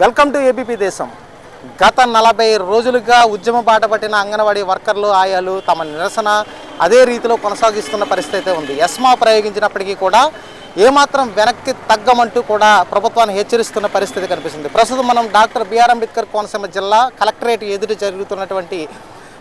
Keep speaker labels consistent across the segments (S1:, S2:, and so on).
S1: Welcome to ABP దేశం. గత నలభై రోజులుగా ఉద్యమ బాట పట్టిన అంగన్వాడీ వర్కర్లు ఆయాలు తమ నిరసన అదే రీతిలో కొనసాగిస్తున్న పరిస్థితి అయితే ఉంది. ఎస్మా ప్రయోగించినప్పటికీ కూడా ఏమాత్రం వెనక్కి తగ్గమంటూ కూడా ప్రభుత్వాన్ని హెచ్చరిస్తున్న పరిస్థితి కనిపిస్తుంది. ప్రస్తుతం మనం డాక్టర్ బిఆర్ అంబేద్కర్ కోనసీమ జిల్లా కలెక్టరేట్ ఎదుటి జరుగుతున్నటువంటి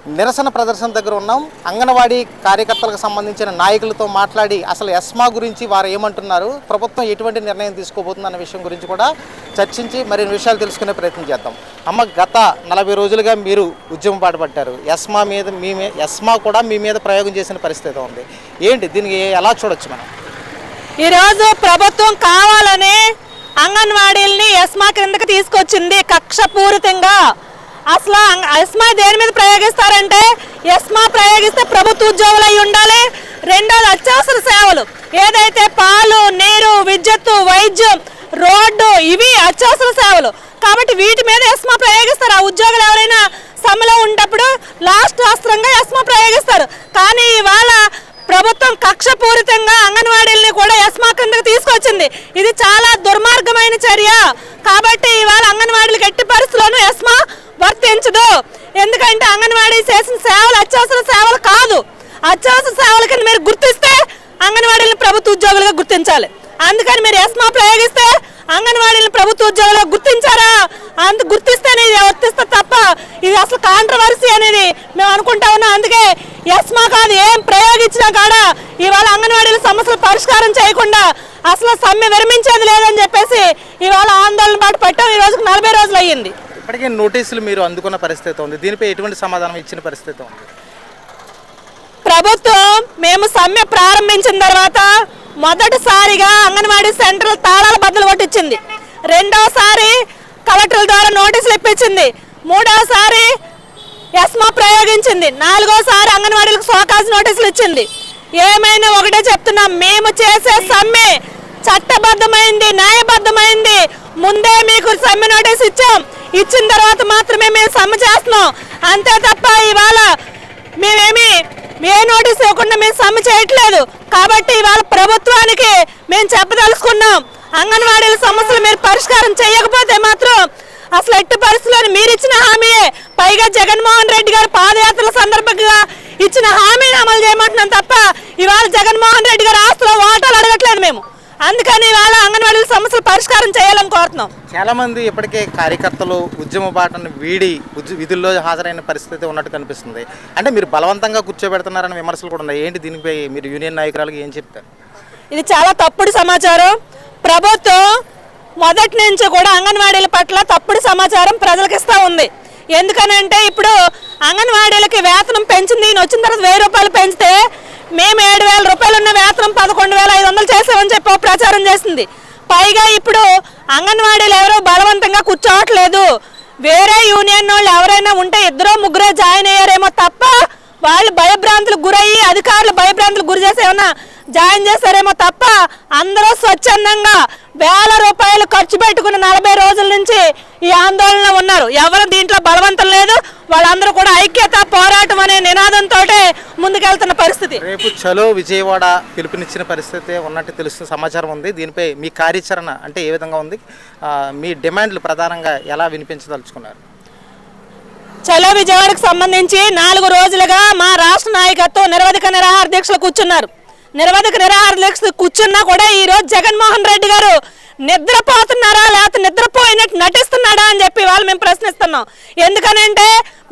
S1: నిరసన ప్రదర్శన దగ్గర ఉన్నాం. అంగన్వాడీ కార్యకర్తలకు సంబంధించిన నాయకులతో మాట్లాడి అసలు ఎస్మా గురించి వారు ఏమంటున్నారు ప్రభుత్వం ఎటువంటి నిర్ణయం తీసుకోబోతుంది అనే విషయం గురించి కూడా చర్చించి మరిన్ని విషయాలు తెలుసుకునే ప్రయత్నం చేద్దాం. అమ్మ గత నలభై రోజులుగా మీరు ఉద్యమం పాటుపట్టారు ఎస్మా మీద మీ మీ- ఎస్మా కూడా మీ మీద ప్రయోగం చేసిన పరిస్థితి ఉంది. ఏంటి దీనికి ఎలా చూడొచ్చు మనం?
S2: ఈరోజు ప్రభుత్వం కావాలని అంగన్వాడీల్ని ఎస్మా క్రిందకి తీసుకొచ్చింది కక్షపూరితంగా అసలు ఎస్మా దేని మీద ప్రయోగిస్తారంటే ఎస్మా ప్రయోగిస్తే ప్రభుత్వ ఉద్యోగులు అయి ఉండాలి. రెండోది అత్యవసర సేవలు. ఏదైతే పాలు నీరు విద్యుత్తు వైద్యం రోడ్డు ఇవి అత్యవసర సేవలు. కాబట్టి వీటి మీద ఎస్మా ప్రయోగిస్తారు. ఆ ఉద్యోగులు ఎవరైనా సమ్మెలో ఉన్నప్పుడు లాస్ట్ అస్త్రంగా ఎస్మా ప్రయోగిస్తారు. కానీ ఇవాళ ప్రభుత్వం కక్షపూరితంగా అంగన్వాడీలని కూడా ఎస్మా కిందకు తీసుకొచ్చింది. ఇది చాలా దుర్మార్గమైన చర్య. కాబట్టి ఇవాళ అంగన్వాడీలకు ఎట్టి పరిస్థితుల్లోనూ ఎస్మా వర్తించదు. ఎందుకంటే అంగన్వాడీ చేసిన సేవలు అత్యవసర సేవలు కాదు. అత్యవసర సేవల కింద మీరు గుర్తిస్తే అంగన్వాడీలను ప్రభుత్వ ఉద్యోగులుగా గుర్తించాలి. అందుకని మీరు ఎస్మా ప్రయోగిస్తే అంగన్వాడీలను ప్రభుత్వ ఉద్యోగులుగా గుర్తించారా? అంత గుర్తిస్తేనే ఇది వర్తిస్తే తప్ప ఇది అసలు కాంట్రవర్సీ అనేది మేము అనుకుంటా ఉన్నాం. అందుకే ఎస్మా కాదు ఏం ప్రయోగించినా కాడా ఇవాళ అంగన్వాడీల సమస్యలు పరిష్కారం చేయకుండా అసలు సమ్మె విరమించేది లేదని చెప్పేసి ఇవాళ ఆందోళన పాటు పట్టాం. ఈ రోజుకు నలభై రోజులు అయ్యింది.
S1: ఇప్పటికే నోటీసులు మీరు అందుకున్న పరిస్థితి ఉంది. దీనిపై ఎటువంటి సమాధానం ఇచ్చిన పరిస్థితి ఉంది?
S2: ప్రభుత్వం మేము సమ్మె ప్రారంభించిన తర్వాత మొదటిసారిగా అంగన్వాడీ సెంటర్ తాళాల బద్దలు కొట్టించింది. రెండోసారి కలెక్టర్ల ద్వారా నోటీసులు ఇప్పించింది. మూడోసారి ఎస్మా ప్రయోగించింది. నాలుగోసారి అంగన్వాడీలకు సోకాజ్ నోటీసులు ఇచ్చింది. ఏమైనా ఒకటే చెప్తున్నాం. మేము చేసే సమ్మె చట్టబద్ధమైంది న్యాయబద్ధమైంది. ముందే మీకు సమ్మె నోటీస్ ఇచ్చాం. ఇచ్చిన తర్వాత మాత్రమే మేము సమ్మె చేస్తున్నాం. అంతే తప్ప ఇవాళ మేమేమి ఏ నోటీస్ ఇవ్వకుండా మేము సమ్మె చేయట్లేదు. కాబట్టి ఇవాళ ప్రభుత్వానికి మేము చెప్పదలుచుకున్నాం. అంగన్వాడీల సమస్యలు మీరు పరిష్కారం చేయకపోతే మాత్రం అసలు ఎట్టి పరిస్థితుల్లో మీరు ఇచ్చిన హామీయే. పైగా జగన్మోహన్ రెడ్డి గారు పాదయాత్రల సందర్భంగా ఇచ్చిన హామీని అమలు చేయమంటున్నాం తప్ప ఇవాళ జగన్మోహన్ రెడ్డి గారు ఆస్తులో వాటాలు అడగట్లేదు మేము. అందుకని ఇవాళ అంగన్వాడీల చేయాలని కోరుతున్నాం.
S1: చాలా మంది ఇప్పటికే కార్యకర్తలు ఉద్యమ బాటను వీడి విధుల్లో హాజరైన పరిస్థితి ఉన్నట్టు కనిపిస్తుంది. అంటే మీరు బలవంతంగా కూర్చోబెడుతున్నారని విమర్శలు కూడా ఉన్నాయి. ఏంటి దీనిపై మీరు యూనియన్ నాయకురాలకు ఏం చెప్తారు?
S2: ఇది చాలా తప్పుడు సమాచారం. ప్రభుత్వం మొదటి నుంచి కూడా అంగన్వాడీల పట్ల తప్పుడు సమాచారం ప్రజలకు ఇస్తూ ఉంది. ఎందుకనంటే ఇప్పుడు అంగన్వాడీలకి వేతనం పెంచింది ఈయన వచ్చిన తర్వాత వెయ్యి రూపాయలు పెంచితే మేము ఏడు వేల రూపాయలు ఉన్న వేతనం పదకొండు వేల ఐదు వందలు చేసామని చెప్పి ప్రచారం చేసింది. పైగా ఇప్పుడు అంగన్వాడీలు ఎవరో బలవంతంగా కూర్చోవట్లేదు. వేరే యూనియన్ వాళ్ళు ఎవరైనా ఉంటే ఇద్దరో ముగ్గురో జాయిన్ అయ్యారేమో తప్ప వాళ్ళు భయభ్రాంతులకు గురయ్యి అధికారులు భయభ్రాంతులకు గురి చేసి ఏమన్నా జాయిన్ చేస్తారేమో తప్ప అందరూ స్వచ్ఛందంగా వేల రూపాయలు ఖర్చు పెట్టుకుని నలభై రోజుల నుంచి ఈ ఆందోళనలో ఉన్నారు. ఎవరు దీంట్లో బలవంతం లేదు. వాళ్ళందరూ కూడా ఐక్యత పోరాటం అనే నినాదంతో ముందుకెళ్తున్న పరిస్థితి.
S1: రేపు చలో విజయవాడ పిలుపునిచ్చిన పరిస్థితి ఉన్నట్టు తెలుస్తున్న సమాచారం ఉంది. దీనిపై మీ కార్యాచరణ అంటే ఏ విధంగా ఉంది? మీ డిమాండ్లు ప్రధానంగా ఎలా వినిపించదలుచుకున్నారు?
S2: చలో విజయవాడకు సంబంధించి నాలుగు రోజులుగా మా రాష్ట్ర నాయకత్వం నిరవధిక నిరాహార దీక్షలు కూర్చున్నారు. నిరవధిక నిరాహార దీక్షలు కూర్చున్నా కూడా ఈరోజు జగన్మోహన్ రెడ్డి గారు నిద్రపోతున్నారా లేకపోతే నిద్రపోయినట్టు నటిస్తున్నాడా అని చెప్పి వాళ్ళు మేము ప్రశ్నిస్తున్నాం. ఎందుకనంటే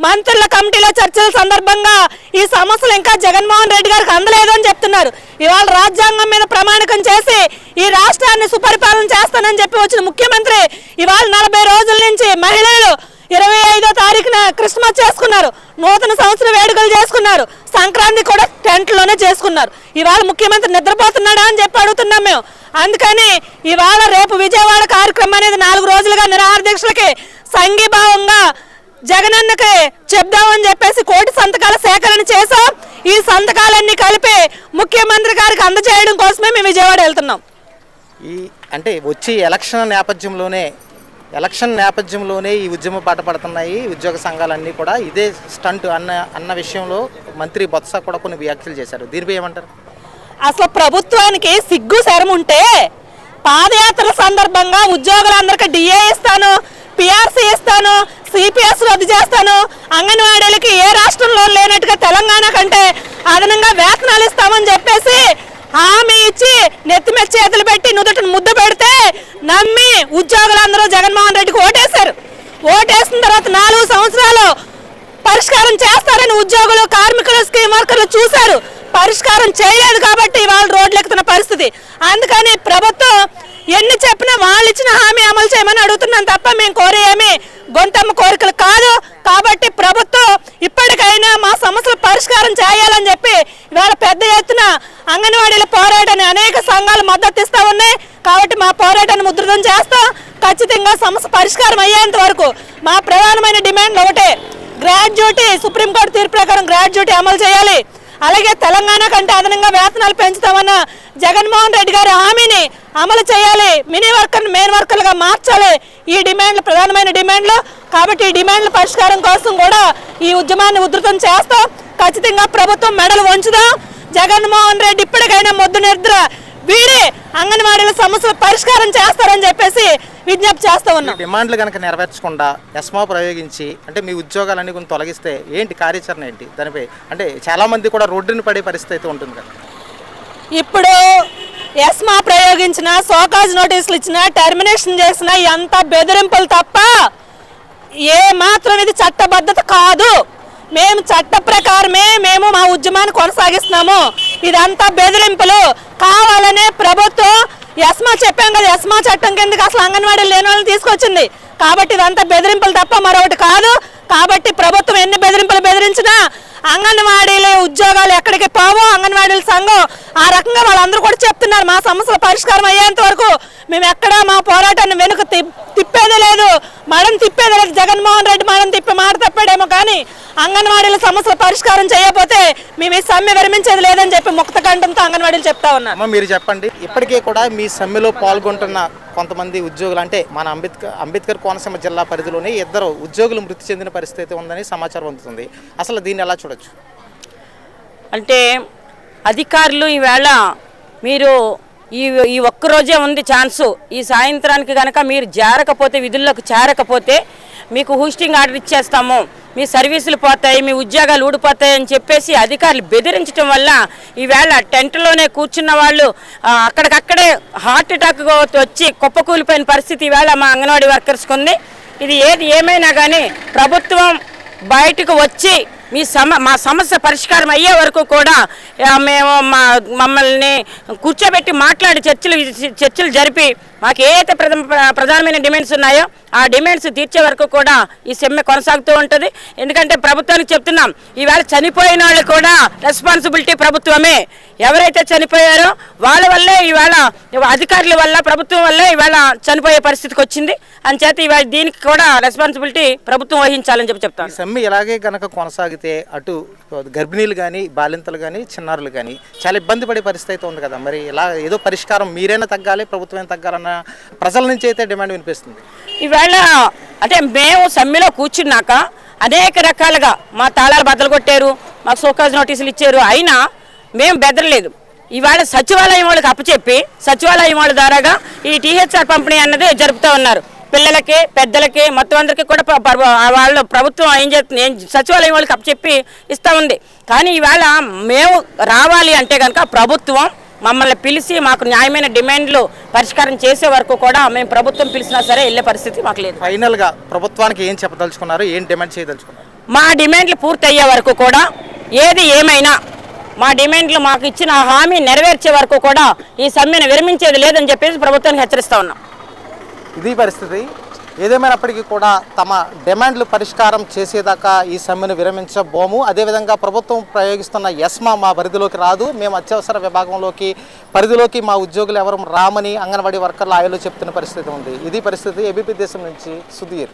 S2: మంత్రుల కమిటీలో చర్చల సందర్భంగా ఈ సమస్యలు ఇంకా జగన్మోహన్ రెడ్డి గారికి అందలేదు అని చెప్తున్నారు. ఇవాళ రాజ్యాంగం మీద ప్రమాణికం చేసి ఈ రాష్ట్రాన్ని సుపరిపాలన చేస్తానని చెప్పి వచ్చిన ముఖ్యమంత్రి ఇవాళ నలభై రోజుల నుంచి మహిళలు ఇరవై ఐదో తారీఖున క్రిస్మస్ చేసుకున్నారు. నూతన సంవత్సర వేడుకలు చేసుకున్నారు. సంక్రాంతి కూడా టెంట్లోనే చేసుకున్నారు. ఇవాళ ముఖ్యమంత్రి నిద్రపోతున్నాడా అని చెప్పి అడుగుతున్నాం మేము. అందుకని ఇవాళ రేపు విజయవాడ కార్యక్రమం అనేది నాలుగు రోజులుగా నిరాహార దీక్షలకి సంఘీభావంగా జగనన్నకి చెప్దామని చెప్పేసి కోటి సంతకాల సేకరణ చేసాం ఈ సంతకాలన్నీ కలిపి ముఖ్యమంత్రి గారికి అందజేయడం కోసమే మేము విజయవాడ వెళ్తున్నాం.
S1: ఈ అంటే వచ్చి ఎలక్షన్ నేపథ్యంలోనే ఎలక్షన్ నేపథ్యంలోనే ఈ ఉద్యమ బాట పడుతున్నాయి. ఉద్యోగ సంఘాలన్నీ కూడా ఇదే స్టంట్ అన్న అన్న విషయంలో మంత్రి బొత్స కూడా కొన్ని వ్యాఖ్యలు చేశారు. దీనిపై ఏమంటారు?
S2: అసలు ప్రభుత్వానికి సిగ్గు శరం ఉంటే పాదయాత్ర సందర్భంగా ఉద్యోగులందరికీ డిఏ ఇస్తాను పిఆర్సీ ఇస్తాను సిపిఎస్ రద్దు చేస్తాను. అంగన్వాడీలకి ఏ రాష్ట్రంలో లేనట్టుగా తెలంగాణ కంటే అదనంగా వేతనాలు ఇస్తామని చెప్పేసి హామీ ఇచ్చి నెత్తిమె చేతులు పెట్టి నుదుటను ముద్ద పెడితే నమ్మి ఉద్యోగులందరూ జగన్మోహన్ రెడ్డికి ఓటేశారు. ఓటేసిన తర్వాత నాలుగు సంవత్సరాలు పరిష్కారం చేస్తారని ఉద్యోగులు కార్మికులు స్కీమ్ వర్కర్లు చూశారు. పరిష్కారం చేయలేదు కాబట్టి వాళ్ళు రోడ్లు ఎక్కుతున్న పరిస్థితి. అందుకని ప్రభుత్వం ఎన్ని చెప్పినా వాళ్ళు ఇచ్చిన హామీ అమలు చేయమని అడుగుతున్నాను తప్ప మేము కోరేమీ గొంతమ్మ కోరికలు కాదు. కాబట్టి ప్రభుత్వం ఇప్పటికైనా మా సమస్యలు పరిష్కారం చేయాలని చెప్పి ఇవాళ పెద్ద ఎత్తున అంగన్వాడీల పోరాటాన్ని అనేక సంఘాలు మద్దతు ఇస్తూ ఉన్నాయి. కాబట్టి మా పోరాటాన్ని ముద్రితం చేస్తాం. ఖచ్చితంగా సమస్య పరిష్కారం అయ్యేంత వరకు మా ప్రధానమైన డిమాండ్లు ఒకటే. గ్రాడ్యుయేటీ సుప్రీంకోర్టు తీర్పు ప్రకారం గ్రాడ్యుయేటీ అమలు చేయాలి. అలాగే తెలంగాణ కంటే అదనంగా వేతనాలు పెంచుతామన్న జగన్మోహన్ రెడ్డి గారి హామీని అమలు చేయాలి. మినీ వర్కర్ మెయిన్ వర్కర్లుగా మార్చాలి. ఈ డిమాండ్లు ప్రధానమైన డిమాండ్లు. కాబట్టి ఈ డిమాండ్ల పరిష్కారం కోసం కూడా ఈ ఉద్యమాన్ని ఉధృతం చేస్తాం. ఖచ్చితంగా ప్రభుత్వం మెడలు వంచుదాం? జగన్మోహన్ రెడ్డి ఇప్పటికైనా మొద్దు నిద్ర వీడి అంగన్వాడీల సమస్యలు పరిష్కారం చేస్తారని చెప్పేసి విజ్ఞప్తి చేస్తూ ఉన్నాం.
S1: డిమాండ్లు కనుక నెరవేర్చకుండా ఎస్మా ప్రయోగించి అంటే మీ ఉద్యోగాలన్నీ కొంచెం తొలగిస్తే ఏంటి కార్యాచరణ ఏంటి? దానిపై అంటే చాలా మంది కూడా రోడ్డుని పడే పరిస్థితి అయితే ఉంటుంది కదా.
S2: ఇప్పుడు ఎస్మా ప్రయోగించిన సోకాజ్ నోటీసులు ఇచ్చిన టెర్మినేషన్ చేసిన ఎంత బెదిరింపులు తప్ప ఏ మాత్రం ఇది చట్టబద్ధత కాదు. మేము చట్ట ప్రకారమే మేము మా ఉద్యమాన్ని కొనసాగిస్తున్నాము. ఇదంతా బెదిరింపులు. కావాలనే ప్రభుత్వం ఎస్మా చెప్పాం కదా ఎస్మా చట్టం కిందకి అసలు అంగన్వాడీ లేని వాళ్ళని తీసుకొచ్చింది. కాబట్టి ఇదంతా బెదిరింపులు తప్ప మరొకటి కాదు. కాబట్టి ప్రభుత్వం ఎన్ని బెదిరింపులు బెదిరించినా అంగన్వాడీలే ఉద్యోగాలు ఎక్కడికి పోవో? అంగన్వాడీల సంఘం ఆ రకంగా వాళ్ళందరూ కూడా చెప్తున్నారు. మా సమస్యల పరిష్కారం అయ్యేంత వరకు మేము ఎక్కడా మా పోరాటాన్ని వెనుక తి- తిప్పేదే లేదు. మనం తిప్పేదే లేదు. జగన్మోహన్ రెడ్డి మనం తిప్పి మాట తప్పాడేమో కానీ అంగన్వాడీల సమస్యల పరిష్కారం చేయకపోతే మేము ఈ సమ్మె విరమించేది లేదని చెప్పి ముక్త కంఠంతో అంగన్వాడీలు చెప్తా ఉన్నారు.
S1: అమ్మ మీరు చెప్పండి. ఇప్పటికే కూడా మీ సమ్మెలో పాల్గొంటున్న కొంతమంది ఉద్యోగులు అంటే మన అంబేద్కర్ అంబేద్కర్ కోనసీమ జిల్లా పరిధిలోనే ఇద్దరు ఉద్యోగులు మృతి చెందిన పరిస్థితి ఉందని సమాచారం అందుతుంది. అసలు దీన్ని ఎలా చూడొచ్చు?
S3: అంటే అధికారులు ఈవేళ మీరు ఈ ఈ ఒక్కరోజే ఉంది ఛాన్సు. ఈ సాయంత్రానికి కనుక మీరు చేరకపోతే విధుల్లోకి చేరకపోతే మీకు హూస్టింగ్ ఆర్డర్ ఇచ్చేస్తాము. మీ సర్వీసులు పోతాయి మీ ఉద్యోగాలు ఊడిపోతాయి అని చెప్పేసి అధికారులు బెదిరించడం వల్ల ఈవేళ టెంట్లోనే కూర్చున్న వాళ్ళు అక్కడికక్కడే హార్ట్ అటాక్ వచ్చి కుప్పకూలిపోయిన పరిస్థితి ఈవేళ మా అంగన్వాడీ వర్కర్స్కి ఉంది ఇది ఏది ఏమైనా కానీ ప్రభుత్వం బయటకు వచ్చి మీ సమ మా సమస్య పరిష్కారం అయ్యే వరకు కూడా మేము మా మమ్మల్ని కూర్చోబెట్టి మాట్లాడి చర్చలు చర్చలు జరిపి మాకు ఏదైతే అయితే ప్రధానమైన డిమాండ్స్ ఉన్నాయో ఆ డిమాండ్స్ తీర్చే వరకు కూడా ఈ సమ్మె కొనసాగుతూ ఉంటుంది. ఎందుకంటే ప్రభుత్వానికి చెప్తున్నాం ఈవేళ చనిపోయిన వాళ్ళు కూడా రెస్పాన్సిబిలిటీ ప్రభుత్వమే. ఎవరైతే చనిపోయారో వాళ్ళ వల్లే ఇవాళ అధికారుల వల్ల ప్రభుత్వం వల్లే ఇవాళ చనిపోయే పరిస్థితికి వచ్చింది. అంచేత ఇవాళ దీనికి కూడా రెస్పాన్సిబిలిటీ ప్రభుత్వం వహించాలని చెప్పి చెప్తాను.
S1: సమ్మె ఇలాగే కనుక కొనసాగితే అటు గర్భిణీలు కానీ బాలింతలు కానీ చిన్నారులు కానీ చాలా ఇబ్బంది పడే పరిస్థితి అయితే ఉంది కదా. మరి ఇలా ఏదో పరిష్కారం మీరైనా తగ్గాలి ప్రభుత్వం తగ్గాలన్న ప్రజల నుంచి అయితే డిమాండ్ వినిపిస్తుంది.
S3: ఈవేళ అంటే మేము సమ్మెలో కూర్చున్నాక అనేక రకాలుగా మా తాళాలు బద్దలు కొట్టారు మాకు సోకాజ్ నోటీసులు ఇచ్చారు. అయినా మేము బెదరలేదు. ఇవాళ సచివాలయం వాళ్ళకి అప్పచెప్పి సచివాలయం వాళ్ళ ద్వారాగా ఈ టీహెచ్ఆర్ పంపిణీ అన్నది జరుపుతూ ఉన్నారు. పిల్లలకి పెద్దలకి మొత్తం అందరికీ కూడా వాళ్ళు ప్రభుత్వం ఏం చేస్తుంది ఏం సచివాలయం వాళ్ళకి అప్పచెప్పి ఇస్తూ ఉంది. కానీ ఇవాళ మేము రావాలి అంటే కనుక ప్రభుత్వం మమ్మల్ని పిలిచి మాకు న్యాయమైన డిమాండ్లు పరిష్కారం చేసే వరకు కూడా మేము ప్రభుత్వం పిలిచినా సరే వెళ్ళే పరిస్థితి మాకు లేదు.
S1: ఫైనల్గా ప్రభుత్వానికి ఏం చెప్పదలుచుకున్నారు? ఏం డిమాండ్ చేయదలుచుకున్నారు?
S3: మా డిమాండ్లు పూర్తయ్యే వరకు కూడా ఏది ఏమైనా మా డిమాండ్లు మాకు ఇచ్చిన హామీ నెరవేర్చే వరకు కూడా ఈ సమ్మెను విరమించేది లేదని చెప్పేసి ప్రభుత్వానికి హెచ్చరిస్తా ఉన్నాం.
S1: ఇది పరిస్థితి. ఏదేమైనప్పటికీ కూడా తమ డిమాండ్లు పరిష్కారం చేసేదాకా ఈ సమ్మెను విరమించబోము. అదేవిధంగా ప్రభుత్వం ప్రయోగిస్తున్న ఎస్మా మా పరిధిలోకి రాదు. మేము అత్యవసర విభాగంలోకి పరిధిలోకి మా ఉద్యోగులు ఎవరు రామని అంగన్వాడీ వర్కర్లు ఆయలు చెప్తున్న పరిస్థితి ఉంది. ఇది పరిస్థితి ఏబీపీ దేశం నుంచి సుధీర్.